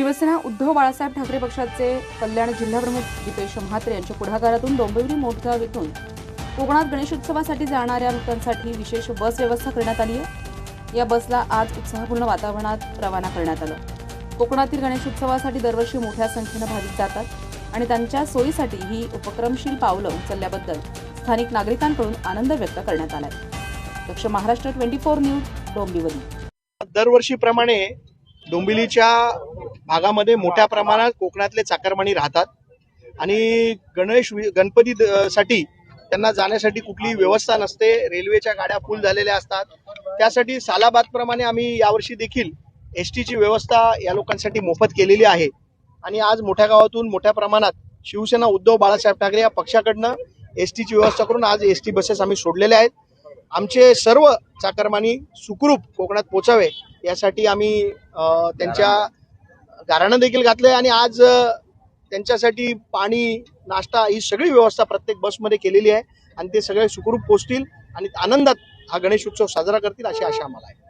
शिवसेना उद्धव बाळासाहेब ठाकरे पक्षाचे कल्याण जिल्हाप्रमुख दीपेश म्हात्रे यांच्या पुढाकारातून डोंबिवली मोठगाव येथून कोकणात गणेशोत्सवासाठी जाणाऱ्या लोकांसाठी विशेष बस व्यवस्था करण्यात आली आहे. या बसला आज उत्साहपूर्ण वातावरणात रवाना करण्यात आलं. कोकणातील गणेशोत्सवासाठी दरवर्षी मोठ्या संख्येनं भाविक जातात आणि त्यांच्या सोयीसाठी ही उपक्रमशील पावलं उचलल्याबद्दल स्थानिक नागरिकांकडून आनंद व्यक्त करण्यात आलाय. Daksh Maharashtra twenty four news Dombivli. दरवर्षीप्रमाणे डोंबिवलीच्या भागामध्ये मोठ्या प्रमाणात कोकणातले चाकरमानी राहतात. आणि गणेश वि- गणपती द- साठी त्यांना जाण्यासाठी कुठली व्यवस्था नसते. रेल्वेच्या गाड्या फुल झालेल्या असतात. त्यासाठी सालाबादप्रमाणे आम्ही यावर्षी देखील एस टीची व्यवस्था या लोकांसाठी मोफत केलेली आहे. आणि आज मोठ्या गावातून मोठ्या प्रमाणात शिवसेना उद्धव बाळासाहेब ठाकरे या पक्षाकडनं एस टीची व्यवस्था करून आज एस टी बसेस आम्ही सोडलेल्या आहेत. आमचे सर्व चाकरमानी सुखरूप कोकणात पोचावे. यासाठी आम्ही त्यांच्या गाराणं देखील घातलंय आणि आज त्यांच्यासाठी पाणी नाश्ता ही सगळी व्यवस्था प्रत्येक बसमध्ये केलेली आहे आणि ते सगळे सुखरूप पोचतील आणि आनंदात हा गणेश उत्सव साजरा करतील अशी आशा आम्हाला आहे.